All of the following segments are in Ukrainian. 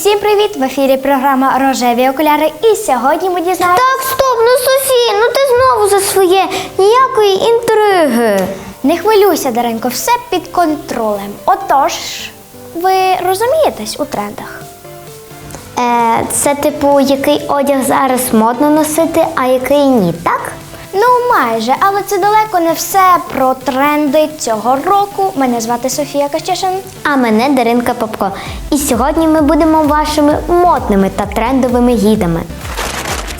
Усім привіт! В ефірі програма Рожеві окуляри. І сьогодні ми дізнаємося. Так, стоп, ну Софія, ну ти знову за своє. Ніякої інтриги. Не хвилюйся, Даренко, все під контролем. Отож, ви розумієтесь у трендах? Е, це типу, який одяг зараз модно носити, а який ні, так? Ну, майже, але це далеко не все про тренди цього року. Мене звати Софія Кащишин. А мене Даринка Попко. І сьогодні ми будемо вашими модними та трендовими гідами.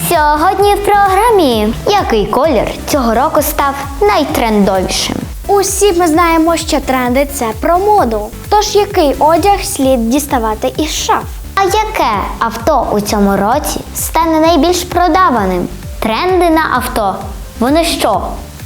Сьогодні в програмі який колір цього року став найтрендовішим. Усі ми знаємо, що тренди це про моду. Тож який одяг слід діставати із шаф? А яке авто у цьому році стане найбільш продаваним? Тренди на авто. Вони що?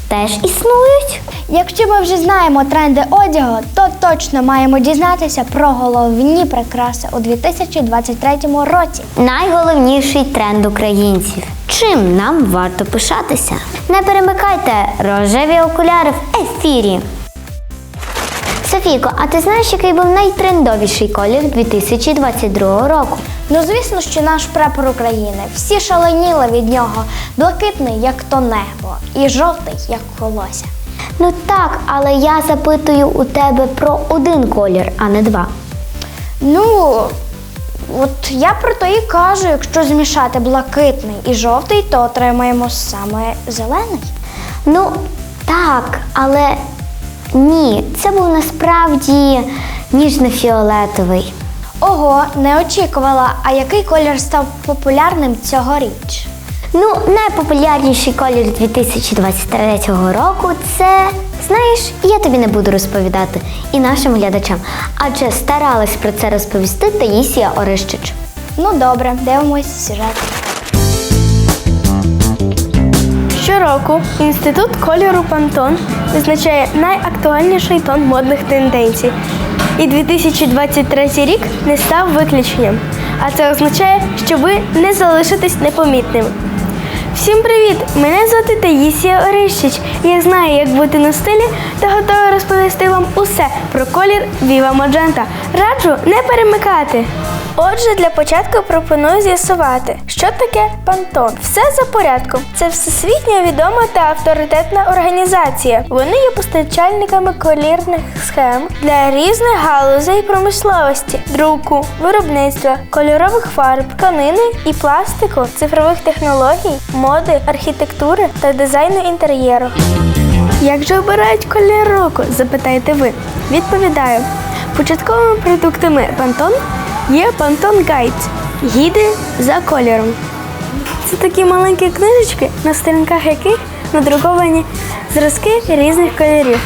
Теж існують? Якщо ми вже знаємо тренди одягу, то точно маємо дізнатися про головні прикраси у 2023 році. Найголовніший тренд українців. Чим нам варто пишатися? Не перемикайте рожеві окуляри в ефірі. Софійко, а ти знаєш, який був найтрендовіший колір 2022 року? Ну, звісно, що наш прапор України. Всі шаленіли від нього. Блакитний, як то небо, і жовтий, як колося. Ну так, але я запитую у тебе про один колір, а не два. Ну, от я про то і кажу, якщо змішати блакитний і жовтий, то отримаємо саме зелений. Ну, так, але ні, це був насправді ніжно-фіолетовий. Ого, не очікувала. А який колір став популярним цьогоріч? Ну, найпопулярніший колір 2023 року це, знаєш, я тобі не буду розповідати і нашим глядачам, адже старалась про це розповісти Таїсія Орищич. Ну добре, дивимось сюжет. Щороку інститут кольору Пантон визначає найактуальніший тон модних тенденцій. І 2023 рік не став виключенням. А це означає, що ви не залишитесь непомітними. Всім привіт! Мене звати Таїсія Орищич. Я знаю, як бути на стилі та готова розповісти вам усе про колір Viva Magenta. Раджу не перемикати. Отже, для початку пропоную з'ясувати, що таке Пантон. Все за порядком. Це всесвітньо відома та авторитетна організація. Вони є постачальниками колірних схем для різних галузей промисловості, друку, виробництва, кольорових фарб, тканини і пластику, цифрових технологій, моди, архітектури та дизайну інтер'єру. Як же обирають колір року? запитаєте ви. Відповідаю. Початковими продуктами Pantone є Pantone Guide – гіди за кольором. Це такі маленькі книжечки, на сторінках яких надруковані зразки різних кольорів.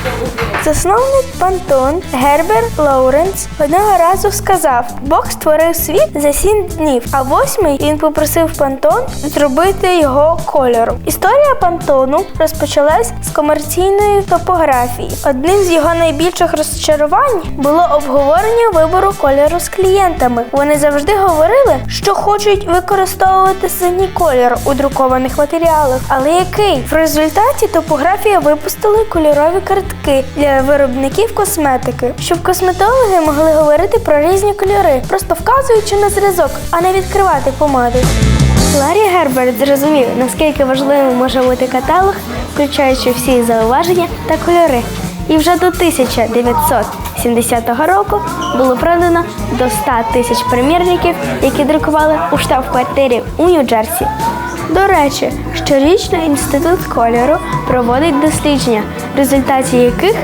Засновник Пантон Гербер Лоуренс одного разу сказав: Бог створив світ за сім днів, а восьмий він попросив Пантон зробити його кольором. Історія Пантону розпочалась з комерційної топографії. Одним з його найбільших розчарувань було обговорення вибору кольору з клієнтами. Вони завжди говорили, що хочуть використовувати синій колір у друкованих матеріалах. Але який? В результаті топографія випустили кольорові картки для виробників косметики, щоб косметологи могли говорити про різні кольори, просто вказуючи на зразок, а не відкривати помади. Ларі Герберт зрозумів, наскільки важливим може бути каталог, включаючи всі зауваження та кольори. І вже до 1970 року було продано до 100 тисяч примірників, які друкували у штаб-квартирі у Нью-Джерсі. До речі, щорічно інститут кольору проводить дослідження, в результаті яких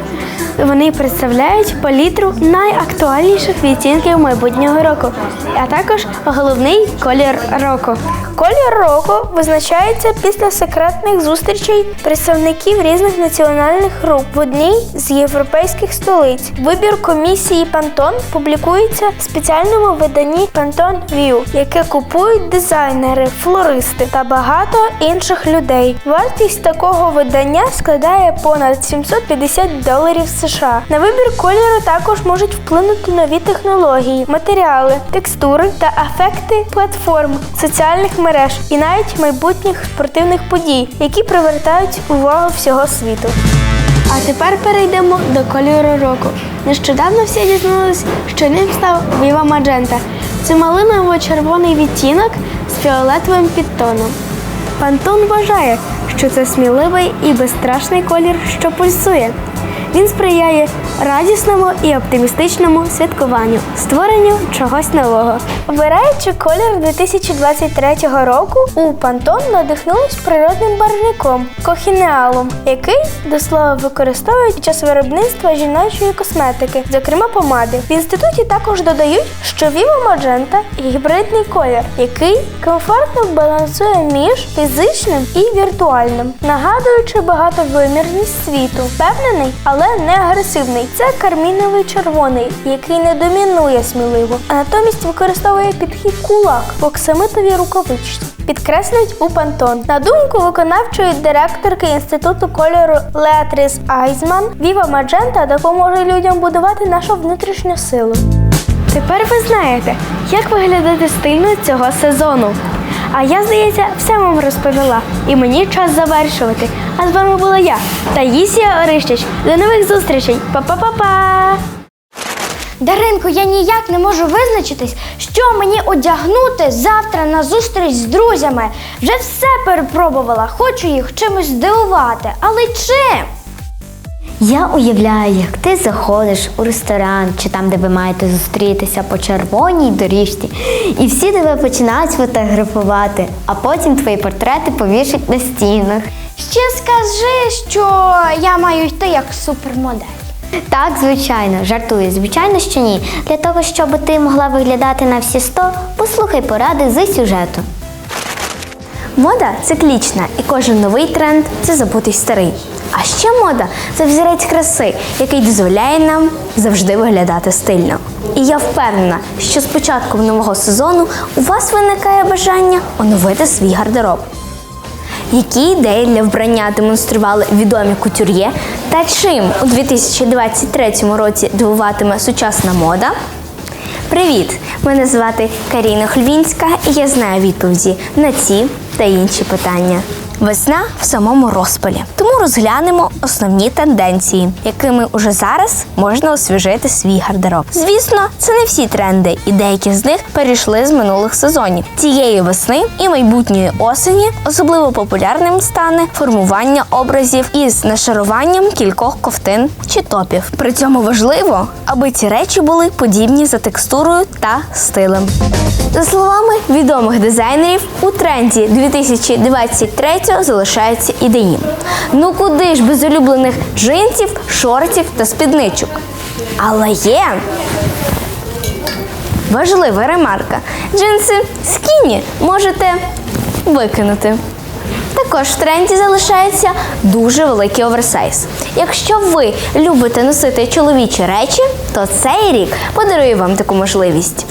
вони представляють палітру найактуальніших відтінків майбутнього року, а також головний колір року. Колір року визначається після секретних зустрічей представників різних національних груп в одній з європейських столиць. Вибір комісії Pantone публікується в спеціальному виданні Pantone View, яке купують дизайнери, флористи та багато інших людей. Вартість такого видання складає понад 750 доларів США. На вибір кольору також можуть вплинути нові технології, матеріали, текстури та ефекти платформ, соціальних мереж і навіть майбутніх спортивних подій, які привертають увагу всього світу. А тепер перейдемо до кольору року. Нещодавно всі дізналися, що ним став Viva Magenta. Це малиново-червоний відтінок з фіолетовим підтоном. Пантон вважає, що це сміливий і безстрашний колір, що пульсує. Він сприяє радісному і оптимістичному святкуванню, створенню чогось нового. Обираючи колір 2023 року, у Пантон надихнулись природним барвником кохінеалом, який до слова використовують під час виробництва жіночої косметики, зокрема помади. В інституті також додають, що Vivo Magenta – гібридний колір, який комфортно балансує між фізичним і віртуальним, нагадуючи багатовимірність світу. Впевнений, але не агресивний. Це карміновий червоний, який не домінує сміливо, а натомість використовує підхід кулак в оксамитовій рукавичці. Підкреслюють у Пантон. На думку виконавчої директорки інституту кольору Леатріс Айзман, Viva Magenta допоможе людям будувати нашу внутрішню силу. Тепер ви знаєте, як виглядати стильно цього сезону. А я, здається, все вам розповіла. І мені час завершувати. А з вами була я, Таїсія Орищич. До нових зустрічей. Па-па-па-па! Даринко, я ніяк не можу визначитись, що мені одягнути завтра на зустріч з друзями. Вже все перепробувала, хочу їх чимось здивувати. Але чим? Я уявляю, як ти заходиш у ресторан чи там, де ви маєте зустрітися по червоній доріжці, і всі тебе починають фотографувати, а потім твої портрети повішать на стінах. Ще скажи, що я маю йти як супермодель. Так, звичайно, жартую, звичайно, що ні. Для того, щоб ти могла виглядати на всі сто, послухай поради з сюжету. Мода циклічна, і кожен новий тренд це забутий старий. А ще мода це взірець краси, який дозволяє нам завжди виглядати стильно. І я впевнена, що з початком нового сезону у вас виникає бажання оновити свій гардероб. Які ідеї для вбрання демонстрували відомі кутюр'є та чим у 2023 році дивуватиме сучасна мода? Привіт! Мене звати Каріна Хльвінська і я знаю відповіді на ці та інші питання. Весна в самому розпалі, тому розглянемо основні тенденції, якими уже зараз можна освіжити свій гардероб. Звісно, це не всі тренди, і деякі з них перейшли з минулих сезонів. Цієї весни і майбутньої осені особливо популярним стане формування образів із нашаруванням кількох ковтин чи топів. При цьому важливо, аби ці речі були подібні за текстурою та стилем. За словами відомих дизайнерів, у тренді 2023 залишається і денім. Ну куди ж без улюблених джинсів, шортів та спідничок? Але є важлива ремарка: джинси скіні можете викинути. Також в тренді залишається дуже великий оверсайз. Якщо ви любите носити чоловічі речі, то цей рік подарує вам таку можливість.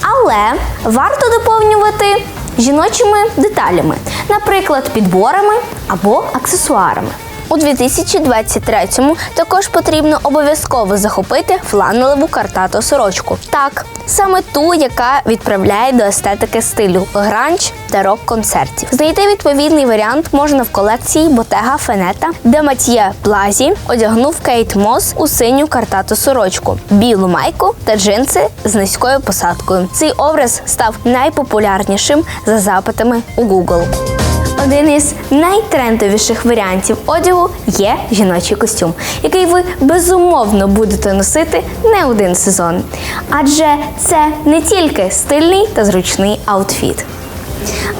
Але варто доповнювати жіночими деталями, наприклад, підборами або аксесуарами. У 2023-му також потрібно обов'язково захопити фланелеву картату сорочку. Так, саме ту, яка відправляє до естетики стилю гранж та рок-концертів. Знайти відповідний варіант можна в колекції Bottega Фенета, де Матьє Плазі одягнув Кейт Мос у синю картату сорочку, білу майку та джинси з низькою посадкою. Цей образ став найпопулярнішим за запитами у Google. Один із найтрендовіших варіантів одягу є жіночий костюм, який ви безумовно будете носити не один сезон. Адже це не тільки стильний та зручний аутфіт.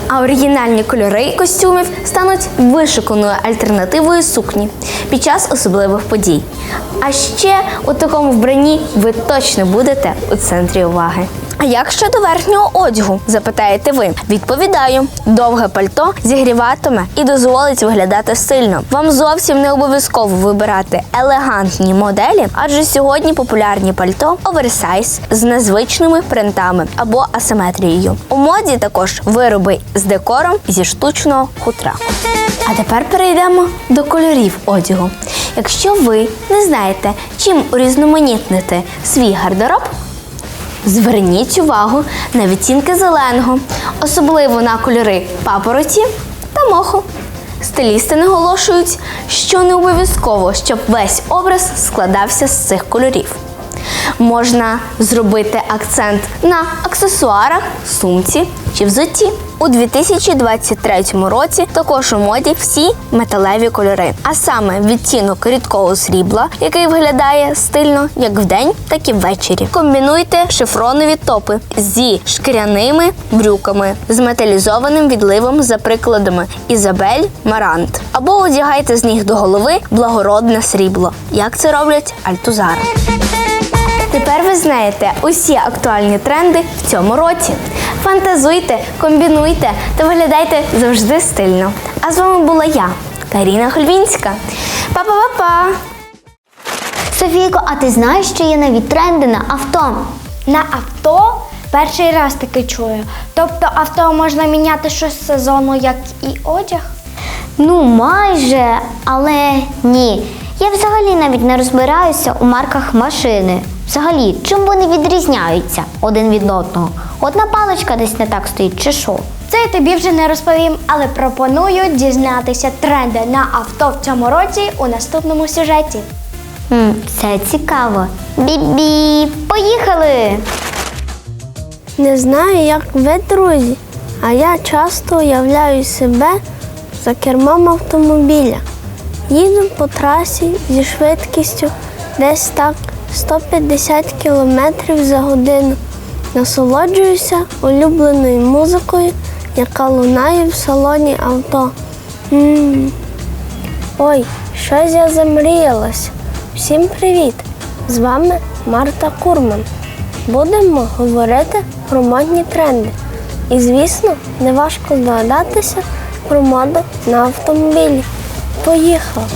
А оригінальні кольори костюмів стануть вишуканою альтернативою сукні під час особливих подій. А ще у такому вбранні ви точно будете у центрі уваги. А як щодо верхнього одягу? запитаєте ви. Відповідаю, довге пальто зігріватиме і дозволить виглядати стильно. Вам зовсім не обов'язково вибирати елегантні моделі, адже сьогодні популярні пальто оверсайз з незвичними принтами або асиметрією. У моді також вироби з декором зі штучного хутра. А тепер перейдемо до кольорів одягу. Якщо ви не знаєте, чим урізноманітнити свій гардероб, Зверніть увагу на відтінки зеленого, особливо на кольори папороті та моху. Стилісти наголошують, що не обов'язково, щоб весь образ складався з цих кольорів. Можна зробити акцент на аксесуарах, сумці чи взутті. У 2023 році також у моді всі металеві кольори, а саме відтінок рідкого срібла, який виглядає стильно як вдень, так і ввечері. Комбінуйте шифронові топи зі шкіряними брюками з металізованим відливом за прикладами Ізабель Марант. Або одягайте з ніг до голови благородне срібло, як це роблять альтузари. Тепер ви знаєте усі актуальні тренди в цьому році. Фантазуйте, комбінуйте та виглядайте завжди стильно. А з вами була я, Каріна Хольвінська. Па-па-па-па! Софійко, а ти знаєш, що є нові тренди на авто? На авто перший раз таки чую. Тобто авто можна міняти щось сезону, як і одяг. Ну, майже, але ні. Я взагалі навіть не розбираюся у марках машини. Взагалі, чим вони відрізняються один від одного? Одна паличка десь не так стоїть, чи що? Це я тобі вже не розповім, але пропоную дізнатися тренди на авто в цьому році у наступному сюжеті. Хм, це цікаво. Бі-бі, поїхали! Не знаю, як ви, друзі, а я часто уявляю себе за кермом автомобіля. Їду по трасі зі швидкістю десь так 150 км за годину. Насолоджуюся улюбленою музикою, яка лунає в салоні авто. м Ой, щось я замріялась. Всім привіт! З вами Марта Курман. Будемо говорити про модні тренди. І, звісно, не важко здогадатися про моду на автомобілі. Поїхав!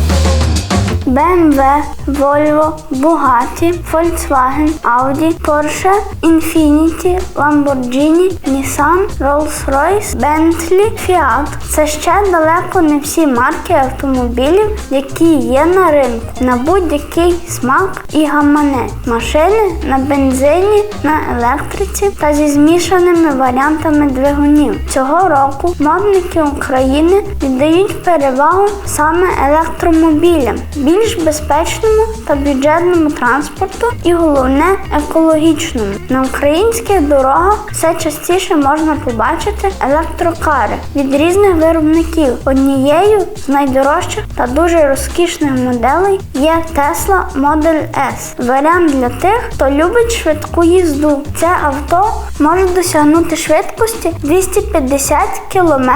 BMW, Volvo, Bugatti, Volkswagen, Audi, Porsche, Infiniti, Lamborghini, Nissan, Rolls-Royce, Bentley, Fiat. Це ще далеко не всі марки автомобілів, які є на ринку, на будь-який смак і гаманець. Машини на бензині, на електриці та зі змішаними варіантами двигунів. Цього року модники України віддають перевагу саме електромобілям, більш безпечному та бюджетному транспорту і головне екологічному. На українських дорогах все частіше можна побачити електрокари від різних виробників. Однією з найдорожчих та дуже розкішних моделей є Tesla Model S. Варіант для тих, хто любить швидку їзду. Це авто може досягнути швидкості 250 км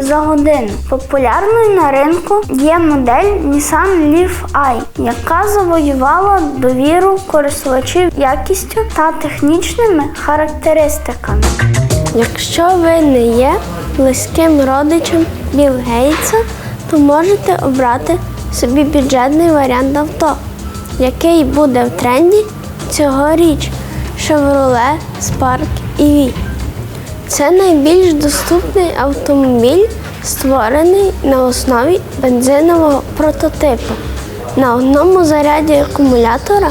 за годину. Популярною на ринку є модель Nissan Leaf i, яка завоювала довіру користувачів якістю та технічними характеристиками. Якщо ви не є близьким родичем Білл Гейтса, то можете обрати собі бюджетний варіант авто, який буде в тренді цьогоріч Chevrolet Spark EV. Це найбільш доступний автомобіль, створений на основі бензинового прототипу. На одному заряді акумулятора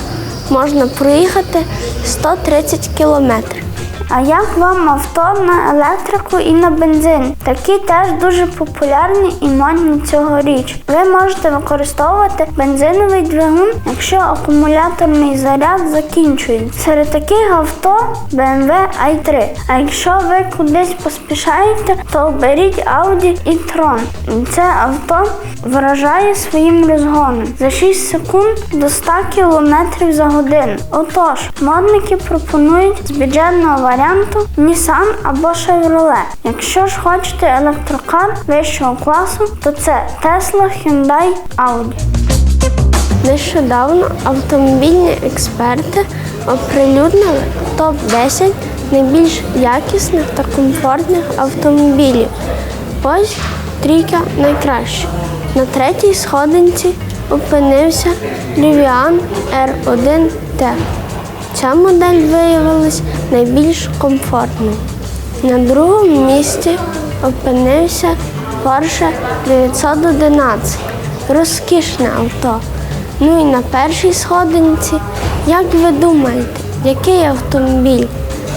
можна проїхати 130 кілометрів. А як вам авто на електрику і на бензин? Такі теж дуже популярні і модні цьогоріч. Ви можете використовувати бензиновий двигун, якщо акумуляторний заряд закінчується. Серед таких авто BMW i3. А якщо ви кудись поспішаєте, то оберіть Audi і Tron. Це авто вражає своїм розгоном за 6 секунд до 100 км за годину. Отож, модники пропонують з бюджетного варіанту Nissan або Chevrolet. Якщо ж хочете електрокар вищого класу, то це Tesla, Hyundai, Audi. Нещодавно автомобільні експерти оприлюднили топ-10 найбільш якісних та комфортних автомобілів. Ось трійка найкращих. На третій сходинці опинився Rivian R1T. Ця модель виявилась найбільш комфортною. На другому місці опинився Porsche 911. Розкішне авто. Ну і на першій сходинці, як ви думаєте, який автомобіль?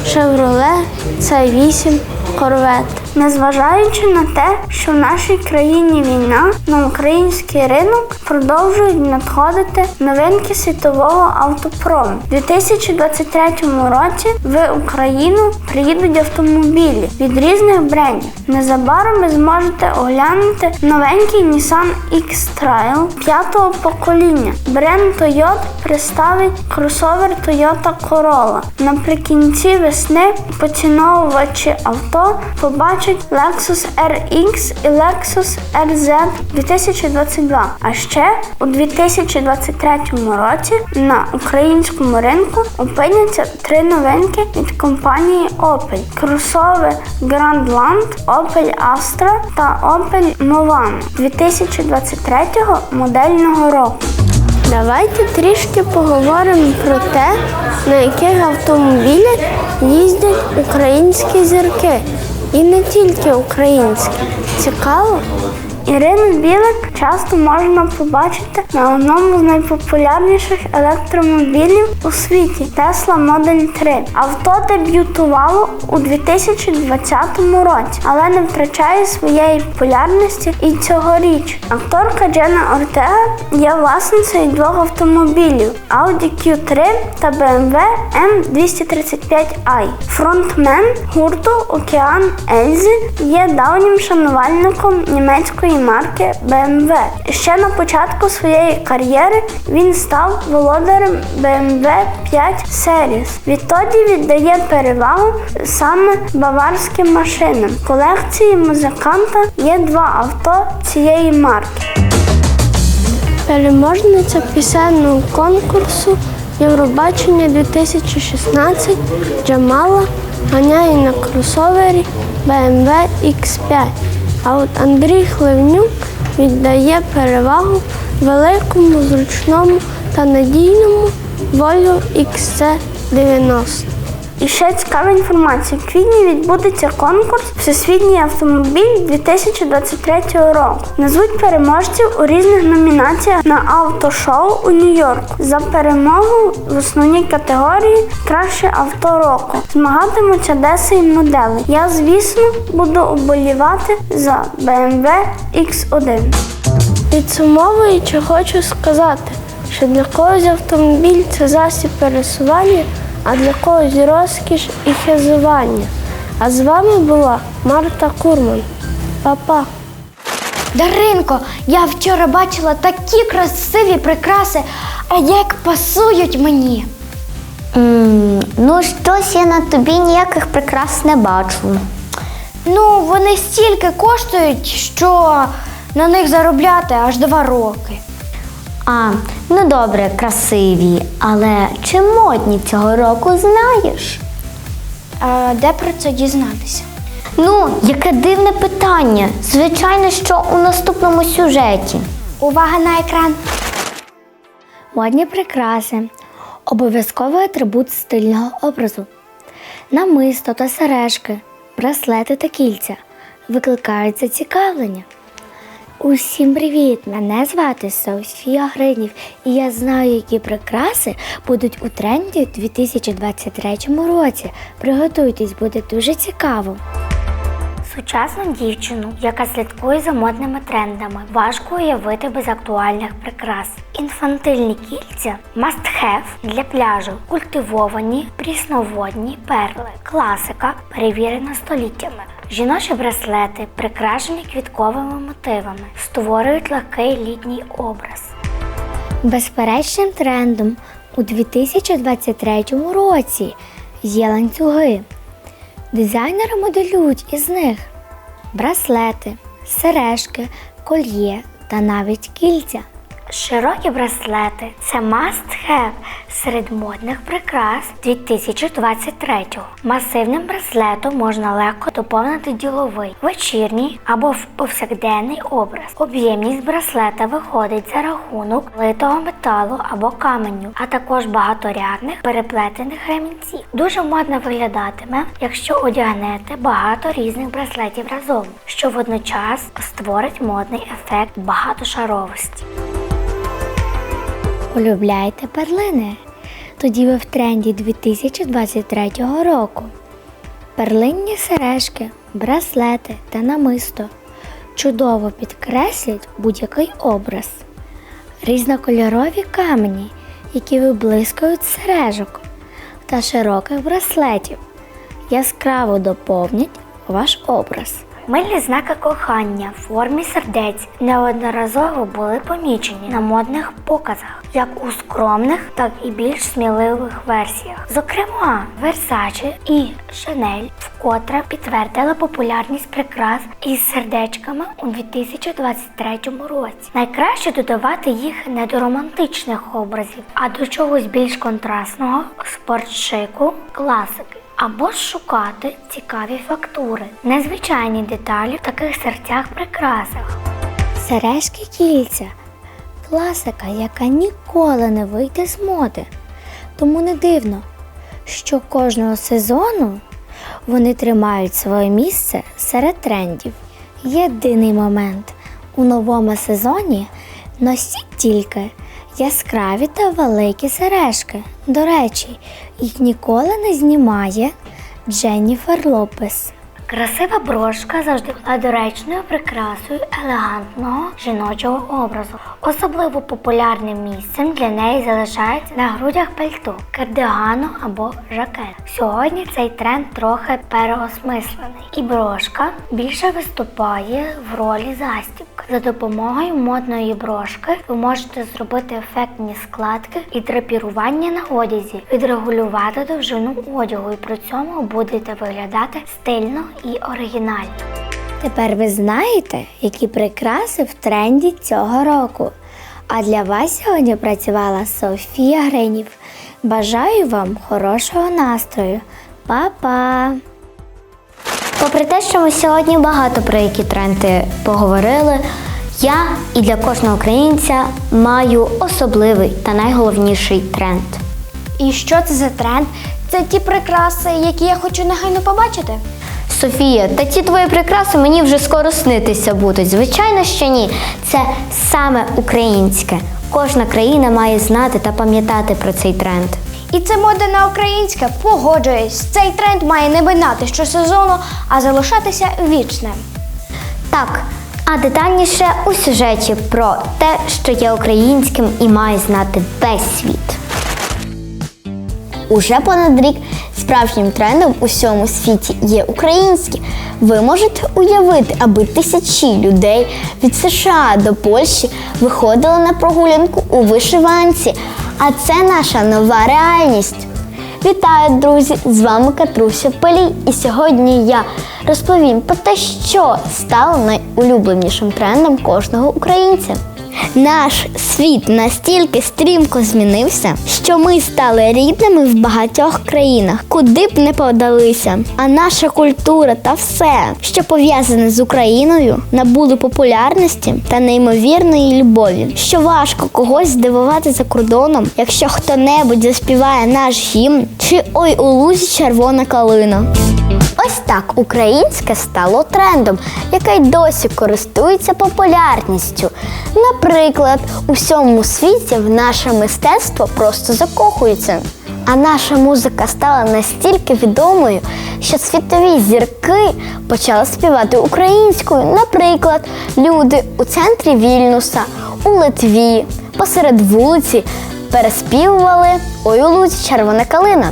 Chevrolet C8 Corvette. Незважаючи на те, що в нашій країні війна, на український ринок продовжують надходити новинки світового автопрому. У 2023 році в Україну приїдуть автомобілі від різних брендів. Незабаром ви зможете оглянути новенький Nissan X-Trail п'ятого покоління. Бренд Toyota представить кросовер Toyota Corolla. Наприкінці весни поціновувачі авто побачать Lexus RX і Lexus RZ 2022. А ще у 2023 році на українському ринку опиняться три новинки від компанії Opel: кросовер Grandland, Opel Astra та Opel Movano 2023 модельного року. Давайте трішки поговоримо про те, на яких автомобілях їздять українські зірки. І не тільки українські. Цікаво? Ірину Білик часто можна побачити на одному з найпопулярніших електромобілів у світі Tesla Model 3. Авто дебютувало у 2020 році, але не втрачає своєї популярності і цьогоріч. Акторка Джена Ортега є власницею двох автомобілів Audi Q3 та BMW M235i. Фронтмен гурту Океан Ельзи є давнім шанувальником німецької марки BMW. Ще на початку своєї кар'єри він став володарем BMW 5 Series. Відтоді віддає перевагу саме баварським машинам. В колекції музиканта є два авто цієї марки. Переможниця пісенного конкурсу Євробачення 2016 Джамала ганяє на кросовері BMW X5. А от Андрій Хливнюк віддає перевагу великому, зручному та надійному Volvo XC90. І ще цікава інформація. В квітні відбудеться конкурс Всесвітній автомобіль 2023 року. Назвуть переможців у різних номінаціях на автошоу у Нью-Йорку. За перемогу в основній категорії Краще авто року. Змагатимуться 10 моделей. Я, звісно, буду оболівати за BMW X1. Підсумовуючи, хочу сказати, що для когось автомобіль це засіб пересування, а для когось розкіш і хизування. А з вами була Марта Курман. Па-па! Даринко, я вчора бачила такі красиві прикраси, а як пасують мені. м ну, щось я на тобі ніяких прикрас не бачу. Ну, вони стільки коштують, що на них заробляти аж два роки. А, ну добре, красиві, але чи модні цього року знаєш? А де про це дізнатися? Ну, яке дивне питання. Звичайно, що у наступному сюжеті. Увага на екран. Модні прикраси обов'язковий атрибут стильного образу. Намисто та сережки, браслети та кільця викликають зацікавлення. Усім привіт! Мене звати Софія Гринів, і я знаю, які прикраси будуть у тренді у 2023 році. Приготуйтесь, буде дуже цікаво. Сучасну дівчину, яка слідкує за модними трендами, важко уявити без актуальних прикрас. Інфантильні кільця must have для пляжу, культивовані прісноводні перли, класика, перевірена століттями. Жіночі браслети, прикрашені квітковими мотивами, створюють легкий літній образ. Безперечним трендом у 2023 році є ланцюги. Дизайнери моделюють із них браслети, сережки, кольє та навіть кільця. Широкі браслети це must have серед модних прикрас 2023-го. Масивним браслетом можна легко доповнити діловий, вечірній або повсякденний образ. Об'ємність браслета виходить за рахунок литого металу або каменю, а також багаторядних переплетених ремінців. Дуже модно виглядатиме, якщо одягнете багато різних браслетів разом, що водночас створить модний ефект багатошаровості. Полюбляєте перлини? Тоді ви в тренді 2023 року. Перлинні сережки браслети та намисто чудово підкреслять будь-який образ. Різнокольорові камені, які виблискують сережок та широких браслетів, яскраво доповнять ваш образ. Мильні знаки кохання в формі сердець неодноразово були помічені на модних показах, як у скромних, так і більш сміливих версіях. Зокрема, Versace і Chanel вкотре підтвердили популярність прикрас із сердечками у 2023 році. Найкраще додавати їх не до романтичних образів, а до чогось більш контрастного, спортшику, класики. Або ж шукати цікаві фактури, незвичайні деталі в таких серцях прикрасах. Сережки кільця класика, яка ніколи не вийде з моди. Тому не дивно, що кожного сезону вони тримають своє місце серед трендів. Єдиний момент у новому сезоні носіть тільки яскраві та великі сережки. До речі, їх ніколи не знімає Дженніфер Лопес. Красива брошка завжди була доречною прикрасою елегантного жіночого образу. Особливо популярним місцем для неї залишається на грудях пальто, кардигану або жакет. Сьогодні цей тренд трохи переосмислений, і брошка більше виступає в ролі застібки. За допомогою модної брошки ви можете зробити ефектні складки і драпірування на одязі, відрегулювати довжину одягу і при цьому будете виглядати стильно і оригінально. Тепер ви знаєте, які прикраси в тренді цього року. А для вас сьогодні працювала Софія Гринів. Бажаю вам хорошого настрою. Па-па! Попри те, що ми сьогодні багато про які тренди поговорили, я і для кожного українця маю особливий та найголовніший тренд. І що це за тренд? Це ті прикраси, які я хочу негайно побачити. Софія, та ті твої прикраси мені вже скоро снитися будуть. Звичайно, що ні. Це саме українське. Кожна країна має знати та пам'ятати про цей тренд. І це мода на українське, погоджуюсь. Цей тренд має не минати щосезону, а залишатися вічним. Так, а детальніше у сюжеті про те, що є українським і має знати весь світ. Уже понад рік справжнім трендом у всьому світі є українське. Ви можете уявити, аби тисячі людей від США до Польщі виходили на прогулянку у вишиванці. А це наша нова реальність. Вітаю, друзі! З вами Катруся Пелій. І сьогодні я розповім про те, що стало найулюбленішим трендом кожного українця. Наш світ настільки стрімко змінився, що ми стали рідними в багатьох країнах, куди б не подалися. А наша культура та все, що пов'язане з Україною, набули популярності та неймовірної любові. Що важко когось здивувати за кордоном, якщо хто-небудь заспіває наш гімн, чи ой у лузі червона калина. Ось так українське стало трендом, який досі користується популярністю. Наприклад, у всьому світі в наше мистецтво просто закохується. А наша музика стала настільки відомою, що світові зірки почали співати українською. Наприклад, люди у центрі Вільнюса, у Литві, посеред вулиці переспівували Ой у луці червона калина.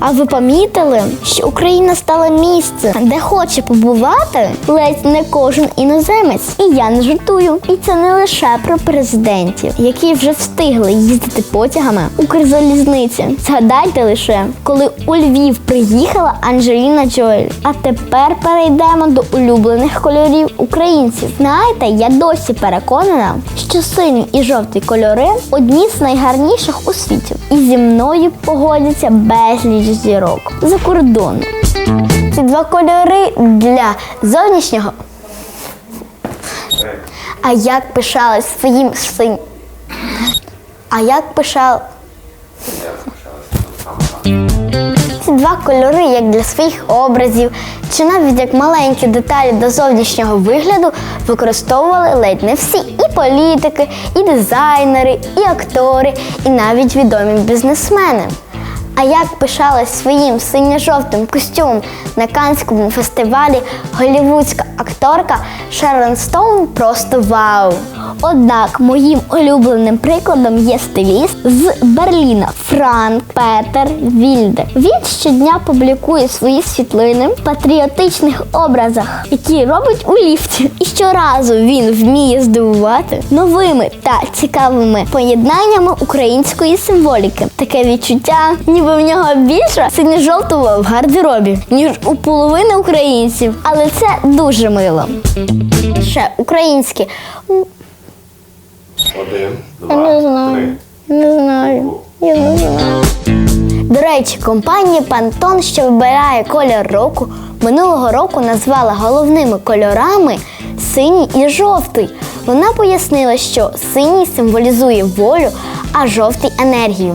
А ви помітили, що Україна стала місцем, де хоче побувати ледь не кожен іноземець. І я не жартую. І це не лише про президентів, які вже встигли їздити потягами Укрзалізниці. Згадайте лише, коли у Львів приїхала Анджеліна Джоель. А тепер перейдемо до улюблених кольорів українців. Знаєте, я досі переконана, що синій і жовтий кольори одні з найгарніших у світі. І зі мною погодяться безліч зірок за кордону. Ці два кольори для зовнішнього. А як пишалась своїм синь. А як пишав. Ці два кольори як для своїх образів, чи навіть як маленькі деталі до зовнішнього вигляду використовували ледь не всі і політики, і дизайнери, і актори, і навіть відомі бізнесмени. А як пишалась своїм синьо-жовтим костюмом на Канському фестивалі голівудська акторка Шерон Стоун просто вау. Однак моїм улюбленим прикладом є стиліст з Берліна Франк Петер Вільде. Він щодня публікує свої світлини в патріотичних образах, які робить у ліфті. І щоразу він вміє здивувати новими та цікавими поєднаннями української символіки. Таке відчуття, ніби в нього більше синьо-жовтого в гардеробі, ніж у половини українців. Але це дуже мило. Ще українські. Один, два, знаю. три. Не знаю. Я не знаю. До речі, компанія Pantone, що вибирає колір року, минулого року назвала головними кольорами синій і жовтий. Вона пояснила, що синій символізує волю, а жовтий енергію.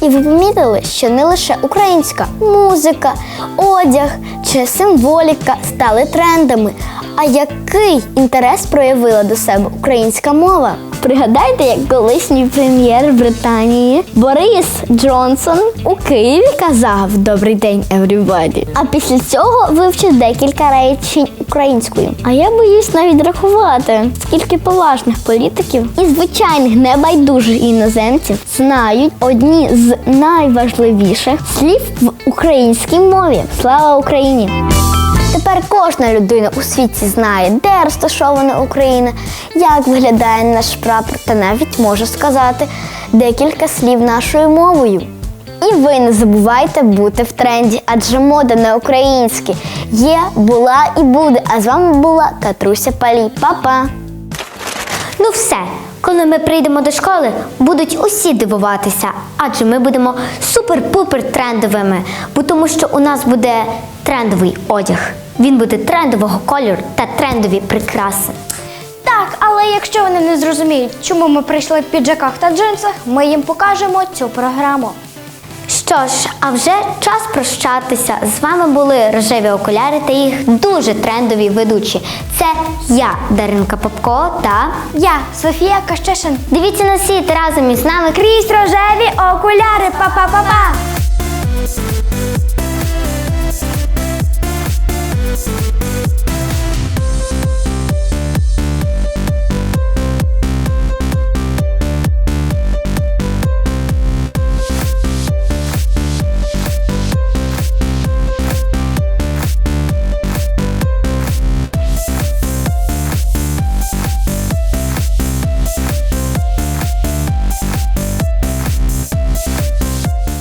І ви помітили, що не лише українська музика, одяг чи символіка стали трендами, а який інтерес проявила до себе українська мова. Пригадайте, як колишній прем'єр Британії Борис Джонсон у Києві казав Добрий день, everybody!» А після цього вивчив декілька речень українською. А я боюсь навіть рахувати, скільки поважних політиків і звичайних небайдужих іноземців знають одні з найважливіших слів в українській мові. Слава Україні! Тепер кожна людина у світі знає, де розташована Україна, як виглядає наш прапор, та навіть може сказати декілька слів нашою мовою. І ви не забувайте бути в тренді, адже мода на українське є, була і буде. А з вами була Катруся Палій. Па-па! Ну все, коли ми прийдемо до школи, будуть усі дивуватися, адже ми будемо супер-пупер трендовими, бо тому що у нас буде трендовий одяг. Він буде трендового кольору та трендові прикраси. Так, але якщо вони не зрозуміють, чому ми прийшли в піджаках та джинсах, ми їм покажемо цю програму. Що ж, а вже час прощатися. З вами були рожеві окуляри та їх дуже трендові ведучі. Це я, Даринка Попко та Я, Софія Кащишин. дивіться на світ разом із нами Крізь рожеві окуляри. Па-па-па-па.